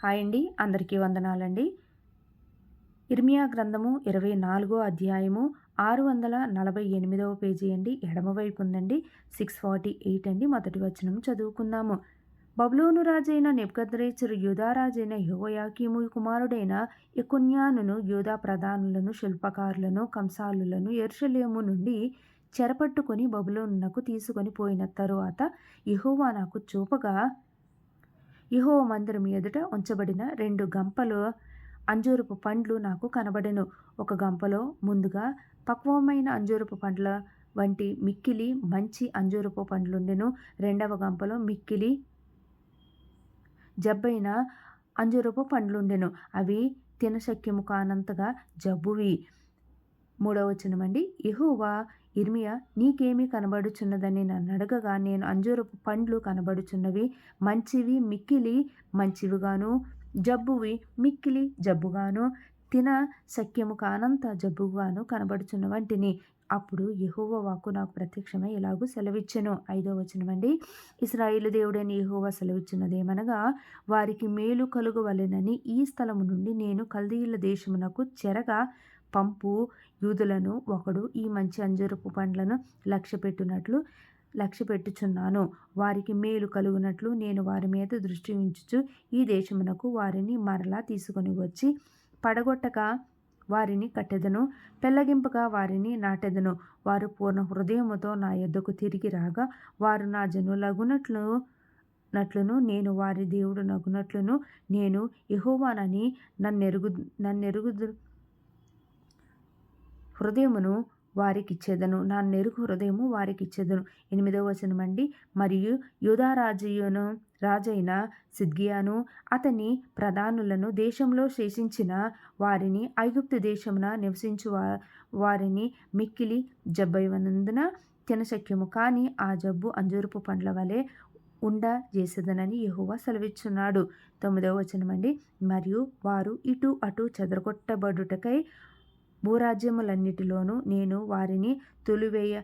Hi అండి అందరికీ వందనాలండి. ఇర్మియా గ్రంథము ఇరవై నాలుగో అధ్యాయము ఆరు వందల నలభై ఎనిమిదవ పేజీ అండి ఎడమవైపు ఉందండి సిక్స్ ఫార్టీ ఎయిట్ అండి మొదటి వచనం చదువుకుందాము. బబులోను రాజైన నెబ్కద్రేచరు యూదారాజైన యువయాకీము కుమారుడైన ఇకున్యానును యూదా ప్రధానులను శిల్పకారులను కంసాలులను ఎర్షలేము నుండి చెరపట్టుకొని బబులోనునకు తీసుకొని పోయిన తరువాత యహోవా నాకు చూపగా ఇహో మందిరం ఎదుట ఉంచబడిన రెండు గంపలు అంజూరపు పండ్లు నాకు కనబడెను. ఒక గంపలో ముందుగా పక్వమైన అంజూరపు పండ్ల వంటి మిక్కిలి మంచి అంజూరపు పండ్లుండెను. రెండవ గంపలో మిక్కిలి జబ్బైన అంజూరపు పండ్లుండెను. అవి తినశక్యము కానంతగా జబ్బువి. మూడవ వచనమండి యహోవా ఇర్మియా నీకేమి కనబడుచున్నదని నన్ను అడగగా నేను అంజూరపు పండ్లు కనబడుచున్నవి మంచివి మిక్కిలి మంచివిగాను జబ్బువి మిక్కిలి జబ్బుగాను తిన సఖ్యము కానంత జబ్బుగాను కనబడుచున్న వంటిని అప్పుడు యహోవ వాకు నాకు ప్రత్యక్షమై ఎలాగూ సెలవిచ్చెను. ఐదో వచనమండి ఇస్రాయిల్ దేవుడైన యహోవ సెలవిచ్చినదేమనగా వారికి మేలు కలుగవలెనని ఈ స్థలము నుండి నేను కల్దీయుల దేశమునకు చెరగా పంపు యూదులను ఒకడు ఈ మంచి అంజరపు పండ్లను లక్ష్యపెట్టినట్లు లక్ష్యపెట్టుచున్నాను. వారికి మేలు కలుగునట్లు నేను వారి మీద దృష్టి ఉంచుచు ఈ దేశమునకు వారిని మరలా తీసుకొని వచ్చి పడగొట్టక వారిని కట్టెదను పెళ్ళగింపగా వారిని నాటెదను. వారు పూర్ణ హృదయముతో నా యొద్దకు తిరిగి రాగా వారు నా జనులగునట్లు నట్లును నేను వారి దేవుడు నగునట్లును నేను యహోవానని నన్నెరుగు నన్నెరుగు హృదయమును వారికిచ్చేదను. నా నెరుగు హృదయము వారికిచ్చేదను. ఎనిమిదవ వచనం అండి. మరియు యూదారాజయును రాజైన సిద్గియాను అతని ప్రధానులను దేశంలో శేషించిన వారిని ఐగుప్తు దేశమున నివసించు వారిని మిక్కిలి జబ్బైవనందున తినశక్యము. కానీ ఆ జబ్బు అంజూరుపు పండ్ల వలె ఉండ చేసేదనని యహువా సెలవిచ్చున్నాడు. తొమ్మిదవ వచనం అండి. మరియు వారు ఇటు అటు చెదరగొట్టబడుటకై భూరాజ్యములన్నిటిలోనూ నేను వారిని తొలివేయ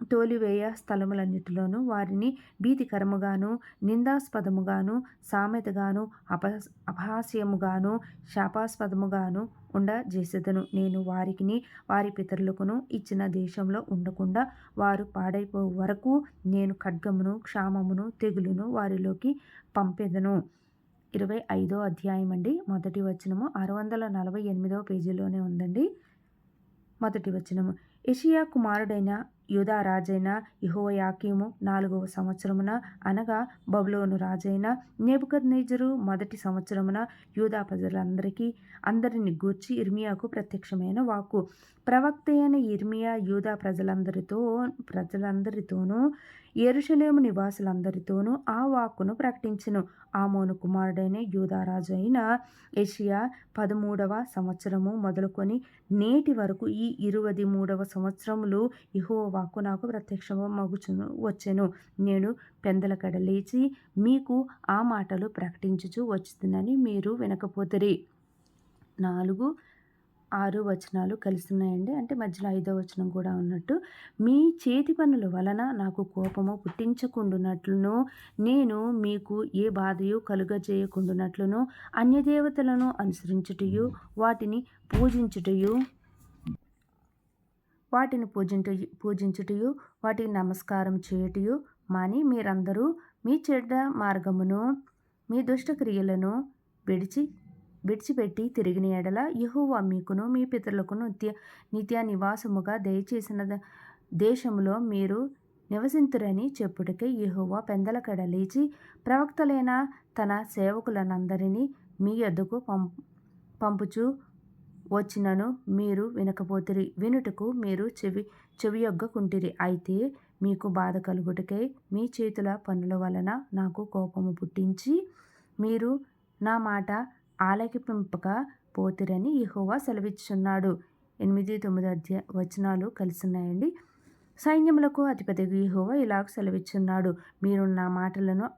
తోలివేయ స్థలములన్నిటిలోనూ వారిని భీతికరముగాను నిందాస్పదముగాను సామెతగాను అప అపహాస్యముగాను శాపాస్పదముగాను ఉండజేసేదను. నేను వారికిని వారి పితరులకును ఇచ్చిన దేశంలో ఉండకుండా వారు పాడైపో వరకు నేను ఖడ్గమును క్షామమును తెగులును వారిలోకి పంపెదను. ఇరవై ఐదో అధ్యాయం అండి మొదటి వచనము ఆరు వందల నలభై ఎనిమిదవ పేజీలోనే ఉందండి. మొదటి వచనము. ఎషియా కుమారుడైన యూదా రాజైన యహోయాకీము నాలుగవ సంవత్సరమున అనగా బబులోను రాజైన నేపుకద్ నేజరు మొదటి సంవత్సరమున యూదా ప్రజలందరికీ అందరిని గూర్చి ఇర్మియాకు ప్రత్యక్షమైన వాక్కు. ప్రవక్త అయిన ఇర్మియా యూదా ప్రజలందరితో ప్రజలందరితోనూ ఎరుషలేము నివాసులందరితోనూ ఆ వాక్కును ప్రకటించను. ఆమోను కుమారుడైన యూదారాజు అయిన ఏషియా పదమూడవ సంవత్సరము మొదలుకొని నేటి వరకు ఈ ఇరవై మూడవ సంవత్సరములు ఇహో వాక్కు నాకు ప్రత్యక్షము మగుచును వచ్చెను. నేను పెందల లేచి మీకు ఆ మాటలు ప్రకటించుచు వచ్చుతుందని మీరు వినకపోతరి. నాలుగు ఆరు వచనాలు కలిసి ఉన్నాయండి అంటే మధ్యలో ఐదో వచనం కూడా ఉన్నట్టు మీ చేతి పనుల వలన నాకు కోపము పుట్టించకుండునట్లును నేను మీకు ఏ బాధయు కలుగజేయకుండునట్లును అన్యదేవతలను అనుసరించుటయు వాటిని పూజించుటయు వాటిని పూజించు పూజించుటయు వాటికి నమస్కారం చేయుటయు మాని మీరందరూ మీ చెడ్డ మార్గమును మీ దుష్టక్రియలను విడిచి విడిచిపెట్టి తిరిగిన ఎడల యహోవా మీకును మీ పితరులకును నిత్య నిత్య నివాసముగా దయచేసిన దేశంలో మీరు నివసింతురని చెప్పుటకే యహోవా పెందల లేచి ప్రవక్తలైన తన సేవకులనందరినీ మీ యొద్దకు పం పంపుచు వచ్చినను మీరు వినకపోతిరి. వినుటకు మీరు చెవి చెవియొగ్గకుంటిరి. అయితే మీకు బాధ కలుగుటకై మీ చేతుల పనుల వలన నాకు కోపము పుట్టించి మీరు నా మాట ఆలకింపక పోతిరని యహోవా సెలవిచ్చున్నాడు ఎనిమిది తొమ్మిది అధ్య వచనాలు కలిసిన్నాయండి. సైన్యములకు అధిపతి యహోవా ఇలాగ సెలవిచ్చున్నాడు. మీరు నా మాటలను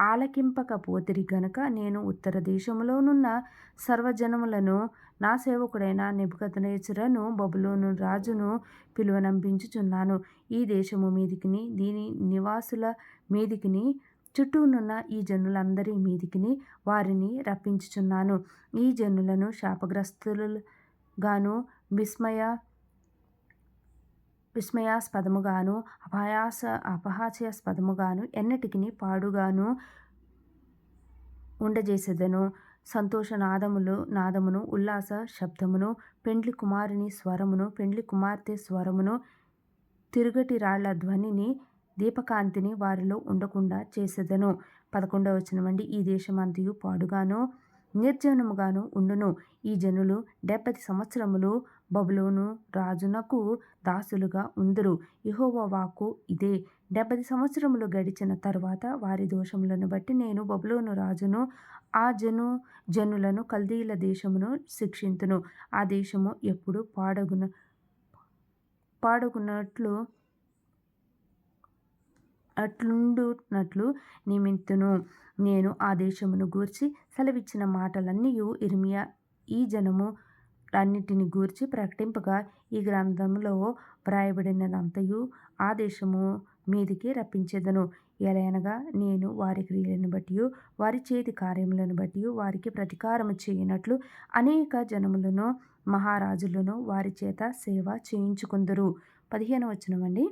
ఆలకింపక పోతిరి గనుక నేను ఉత్తర దేశంలోనున్న సర్వజనములను నా సేవకుడైన నిబుకతనేచురను బబులోను రాజును పిలువనంపించుచున్నాను. ఈ దేశము మీదికిని దీని నివాసుల మీదికిని చుట్టూనున్న ఈ జనులందరి మీదికిని వారిని రప్పించుచున్నాను. ఈ జనులను శాపగ్రస్తులుగాను విస్మయ విస్మయాస్పదముగాను అపయాస అపహాస్యాస్పదముగాను ఎన్నటికిని పాడుగాను ఉండజేసేదను. సంతోషనాదములు నాదమును ఉల్లాస శబ్దమును పెండ్లి కుమారుని స్వరమును పెండ్లి కుమార్తె స్వరమును తిరుగటి రాళ్ళ ధ్వనిని దీపకాంతిని వారిలో ఉండకుండా చేసేదను. పదకొండవ వచనమండి ఈ దేశమంతయు పాడుగాను నిర్జనముగాను ఉండును. ఈ జనులు డెబ్బై సంవత్సరములు బబులోను రాజునకు దాసులుగా ఉందరు. యెహోవా వాకు ఇదే. డెబ్బై సంవత్సరములు గడిచిన తర్వాత వారి దోషములను బట్టి నేను బబులోను రాజును ఆ జను జనులను కల్దీల దేశమును శిక్షింతును. ఆ దేశము ఎప్పుడు పాడగున పాడగునట్లు అట్లుండునట్లు నియమింతును. నేను ఆ దేశమును గూర్చి సెలవిచ్చిన మాటలన్నీ ఇర్మియా ఈ జనము అన్నిటిని గూర్చి ప్రకటింపగా ఈ గ్రంథంలో వ్రాయబడినదంతయు ఆ దేశము మీదికి రప్పించెదను. ఎలయనగా నేను వారి క్రియలను బట్టి వారి చేతి కార్యములను బట్టి వారికి ప్రతీకారము చేయనట్లు అనేక జనములను మహారాజులను వారి చేత సేవ చేయించుకుందరు. పదిహేను వచనమండి.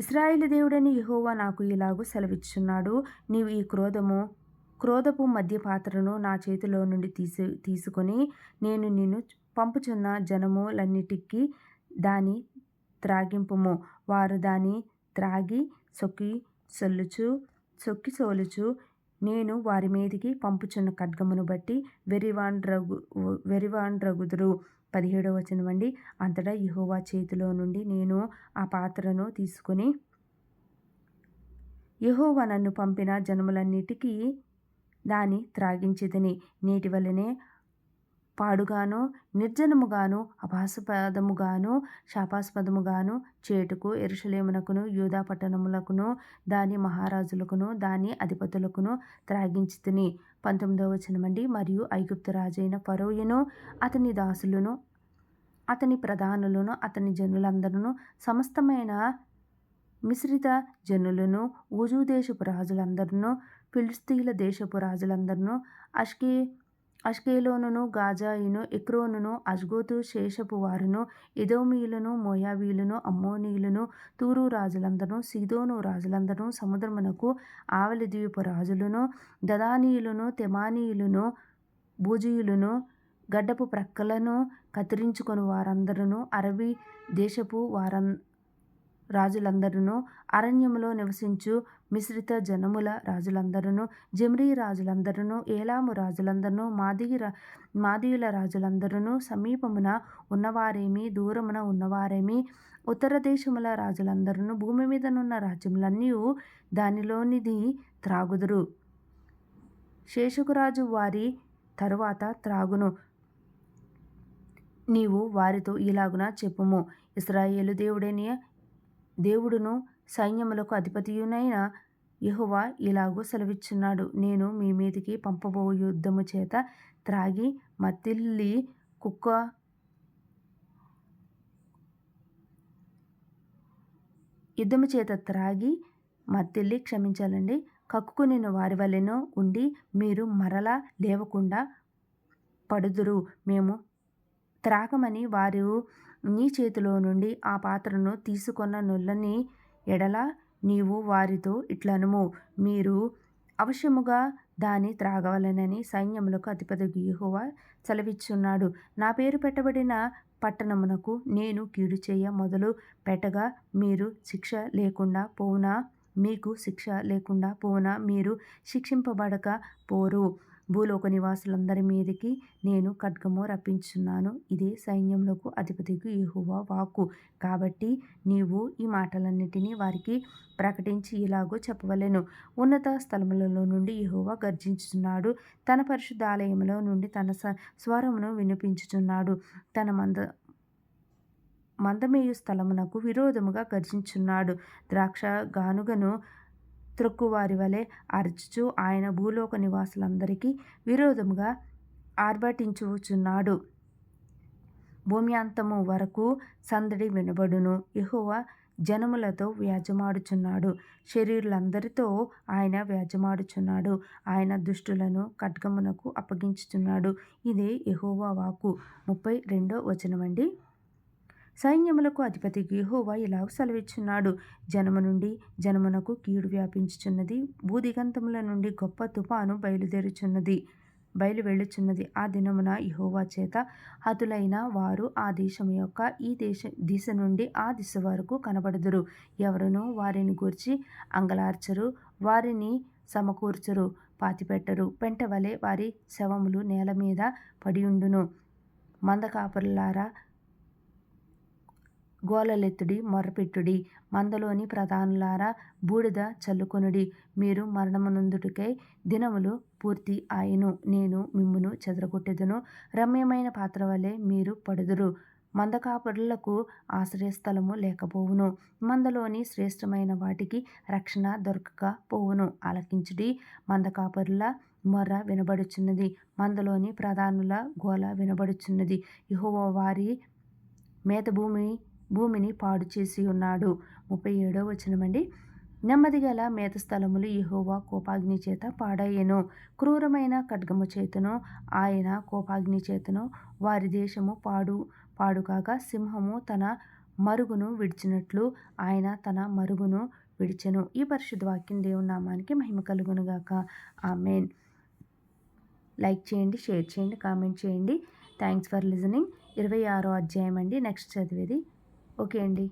ఇస్రాయేలు దేవుడని యహోవా నాకు ఇలాగు సెలవిచ్చున్నాడు. నీవు ఈ క్రోధము క్రోధపు మధ్య పాత్రను నా చేతిలో నుండి తీసి తీసుకొని నేను నిన్ను పంపుచున్న జనములన్నిటికీ దాని త్రాగింపుము. వారు దాని త్రాగి సొక్కి సొల్లుచు సొక్కి సోలుచు నేను వారి మీదికి పంపుచున్న ఖడ్గమును బట్టి వెరివాండ్రగు వెరివాండ్రగుదురు. పదిహేడవ వచనం అండి అంతటా యహోవా చేతిలో నుండి నేను ఆ పాత్రను తీసుకొని యహోవా నన్ను పంపిన జనములన్నిటికీ దాని త్రాగించేదని నీటి వలనే పాడుగాను నిర్జనముగాను అపాస్పదముగాను శాపాస్పదముగాను చేటుకు ఎరుషలేమునకును యూదా పట్టణములకును దాని మహారాజులకును దాని అధిపతులకును త్రాగించితిని పంతొమ్మిదవ వచనమండి. మరియు ఐగుప్తు రాజైన ఫరోయును అతని దాసులను అతని ప్రధానులను అతని జనులందరూ సమస్తమైన మిశ్రిత జనులను ఊజు దేశపు రాజులందరూ ఫిలిస్తీన్ల దేశపు రాజులందరూ అష్కే అష్కేలోనును గాజాయిను ఎక్రోనును అష్గోతు శేషపు వారును ఎదోమీయులను మోయాబీయులను అమ్మోనీయులను తూరు రాజులందరూ సీదోను రాజులందరూ సముద్రమునకు ఆవలి ద్వీపు రాజులను దదానీయులను తెమానీయులను భూజీయులను గడ్డపు ప్రక్కలను కత్తిరించుకొని వారందరూ అరబీ దేశపు వారం రాజులందరూ అరణ్యములో నివసించు మిశ్రిత జనముల రాజులందరూ జమ్రీ రాజులందరూ ఏలాము రాజులందరూ మాదీయ మాదీయుల రాజులందరూ సమీపమున ఉన్నవారేమి దూరమున ఉన్నవారేమి ఉత్తర దేశముల రాజులందరూ భూమి మీదనున్న రాజ్యములన్నీ దానిలోనిది త్రాగుదురు. శేషకురాజు వారి తరువాత త్రాగును. నీవు వారితో ఇలాగున చెప్పుము. ఇస్రాయేలు దేవుడని దేవుడును సైన్యములకు అధిపతియునైన యెహోవా ఇలాగూ సెలవిచ్చున్నాడు. నేను మీ మీదికి పంపబో యుద్ధము చేత త్రాగి మత్తిల్లి కుక్క యుద్ధము చేత త్రాగి మత్తిల్లి క్షమించాలండి. కక్కుకుని వారి వలెనో ఉండి మీరు మరలా లేవకుండా పడుదురు. మేము త్రాగమని వారు నీ చేతిలో నుండి ఆ పాత్రను తీసుకొన్న నొల్లని ఎడల నీవు వారితో ఇట్లనుము. మీరు అవశ్యముగా దాని త్రాగవలెనని సైన్యములకు అధిపతి యెహోవా సెలవిచ్చున్నాడు. నా పేరు పెట్టబడిన పట్టణమునకు నేను కీడు చేయ మొదలు పెట్టగా మీరు శిక్ష లేకుండా పోవునా? మీకు శిక్ష లేకుండా పోవునా? మీరు శిక్షింపబడక పోరు. భూలోక నివాసులందరి మీదికి నేను ఖడ్గము రప్పించున్నాను ఇదే సైన్యములకు అధిపతికి ఇహువా వాక్కు. కాబట్టి నీవు ఈ మాటలన్నిటినీ వారికి ప్రకటించి ఇలాగో చెప్పవలెను. ఉన్నత స్థలములలో నుండి యహోవా గర్జించుచున్నాడు. తన పరిశుద్ధాలయములో నుండి తన స్వరమును వినిపించుచున్నాడు. తన మంద మందమేయు స్థలమునకు విరోధముగా గర్జించున్నాడు. ద్రాక్ష గానుగను త్రొక్కువారి వలె అర్జుచు ఆయన భూలోక నివాసులందరికీ విరోధముగా ఆర్భటించుచున్నాడు. భూమ్యాంతము వరకు సందడి వినబడును. యెహోవా జనములతో వ్యాజమాడుచున్నాడు. శరీరులందరితో ఆయన వ్యాజమాడుచున్నాడు. ఆయన దుష్టులను ఖడ్గమునకు అప్పగించుచున్నాడు. ఇదే యహోవా వాకు ముప్పై రెండో వచనమండి. సైన్యములకు అధిపతి యెహోవా ఇలా సెలవిచ్చున్నాడు. జనము నుండి జనమునకు కీడు వ్యాపించుచున్నది భూదిగంతముల నుండి గొప్ప తుఫాను బయలుదేరుచున్నది బయలు వెళ్ళుచున్నది. ఆ దినమున యహోవా చేత హతులైన వారు ఆ దేశం యొక్క ఈ దేశ దిశ నుండి ఆ దిశ వరకు కనబడుదురు. ఎవరునూ వారిని గూర్చి అంగలార్చరు వారిని సమకూర్చరు పాతిపెట్టరు. పెంట వలె వారి శవములు నేల మీద పడియుండును మందకాపరులారా గోలలెత్తుడి మొరపెట్టుడి మందలోని ప్రధానులారా బూడిద చల్లుకొనుడి. మీరు మరణమునందుటికై దినములు పూర్తి ఆయను. నేను మిమ్మును చెదరగొట్టెదను. రమ్యమైన పాత్ర వలె మీరు పడుదురు. మందకాపరులకు ఆశ్రయస్థలము లేకపోవును. మందలోని శ్రేష్టమైన వాటికి రక్షణ దొరకకపోవును. ఆలకించుడి. మందకాపరుల మొర్ర వినబడుచున్నది. మందలోని ప్రధానుల గోల వినబడుచున్నది. యెహోవా వారి మేత భూమి భూమిని పాడు చేసి ఉన్నాడు. ముప్పై ఏడో వచనమండి నెమ్మది గల మేత స్థలములు యహోవా కోపాగ్ని చేత పాడయ్యను. క్రూరమైన ఖడ్గము చేతను ఆయన కోపాగ్ని చేతను వారి దేశము పాడు పాడుకాగా సింహము తన మరుగును విడిచినట్లు ఆయన తన మరుగును విడిచెను. ఈ పరిశుద్ధ వాక్యం దేవుని నామానికి మహిమ కలుగునుగాక ఆమెన్. లైక్ చేయండి షేర్ చేయండి కామెంట్ చేయండి. Thanks for listening. ఇరవై ఆరో అధ్యాయం అండి. నెక్స్ట్ చదివేది ఓకే అండి.